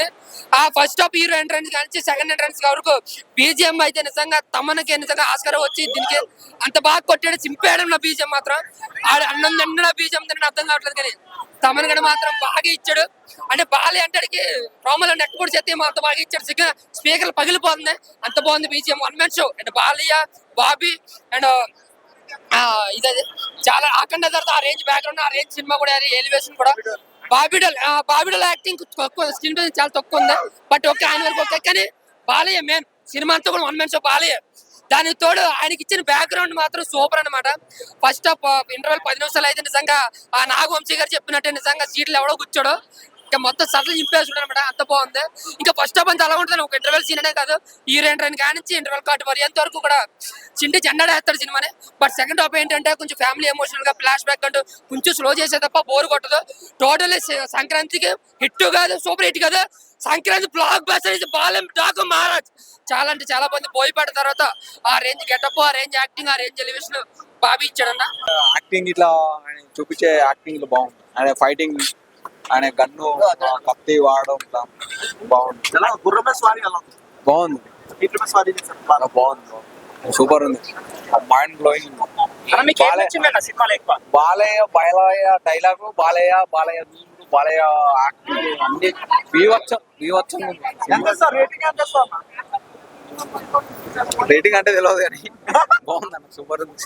అయితే ఆ first half hero entrance కానీ సెకండ్ ఎంట్రన్స్ వరకు బీజిఎం అయితే నిజంగా తమనకి నిజంగా ఆస్కర్ వచ్చి దీనికి అంత బాగా కొట్టాడు. చింపేయడం నా బీజిఎం మాత్రం ఆడ అన్నం తిన్న బీజిఎం తిన్న అర్థం కావట్లేదు కానీ తమన్ గడ మాత్రం బాగా ఇచ్చాడు. అంటే బాలే అంటే అడిగి అండ్ నెట్ కూడా చేస్తే మాత్రం బాగా ఇచ్చాడు. సిగ్నల్ స్పీకర్ పగిలిపోతుంది అంత బాగుంది BGM one man show and Balayya Bobby and ఇదే చాలా అఖండ తర్వాత ఆ రేంజ్ బ్యాక్గ్రౌండ్ ఆ రేంజ్ సినిమా కూడా ఎలివేషన్ కూడా బాబిడల్ బాబిడల్ యాక్టింగ్ తక్కువ స్క్రీన్ మీద చాలా తక్కువ ఉంది. బట్ ఓకే ఆయన వరకు ఓకే కానీ బాలయ్య మెయిన్ సినిమా అంతా కూడా వన్ మ్యాన్ షో బాలయ్య. దానికి తోడు ఆయనకి ఇచ్చిన బ్యాక్గ్రౌండ్ మాత్రం సూపర్ అన్నమాట. ఫస్ట్ హాఫ్ ఇంటర్వెల్ పది నిమిషాలు అయితే నిజంగా ఆ నాగవంశీ గారు చెప్పినట్టే నిజంగా సీట్లు ఎవడో కూర్చోడో. ఇంకా మొత్తం సడలు చింపేసి అనమాట అంత బాగుంది. ఇంకా ఫస్ట్ హాఫ్ అంతా అలా ఉంటుంది ఒక ఇంటర్వెల్ సీన్ అనే కాదు. ఈ రెండు రెండు కానించి ఇంటర్వెల్ కార్డు మరి ఎంత వరకు కూడా చింటి జెండాడేస్తాడు సినిమాని. బట్ సెకండ్ హాఫ్ ఏంటంటే కొంచెం ఫ్యామిలీ ఎమోషనల్గా ఫ్లాష్ బ్యాక్ అంటూ కొంచెం స్లో చేసే తప్ప బోర్ కొట్టదు. టోటల్ సంక్రాంతికి హిట్ కాదు సూపర్ హిట్ కాదు. సంక్రాంతి బ్లాక్ బస్టర్ ఇది బాలెం డాకు మహారాజ్. చాలా అంటే చాలా మంది పోయిపడిన తర్వాత ఆ రేంజ్ గెటప్ ఆ రేంజ్ యాక్టింగ్ ఆ రేంజ్ ఎలివేషన్ బాబీ ఇచ్చాడన్న. యాక్టింగ్ ఇట్లా చూపించే యాక్టింగ్ బాగుంది. ఫైటింగ్ ఆయన గన్ను కత్తి వాడడం బాగుంది. బాగుంది. బాగుంది. సూపర్ ఉంది. Mind blowing Balayya Balayya dialogue Balayya Balayya Balayya acting అన్ని బీవచ్చం బీవచ్చం రేటింగ్ అంటే తెలియదు కానీ బాగుంది సూపర్ ఉంది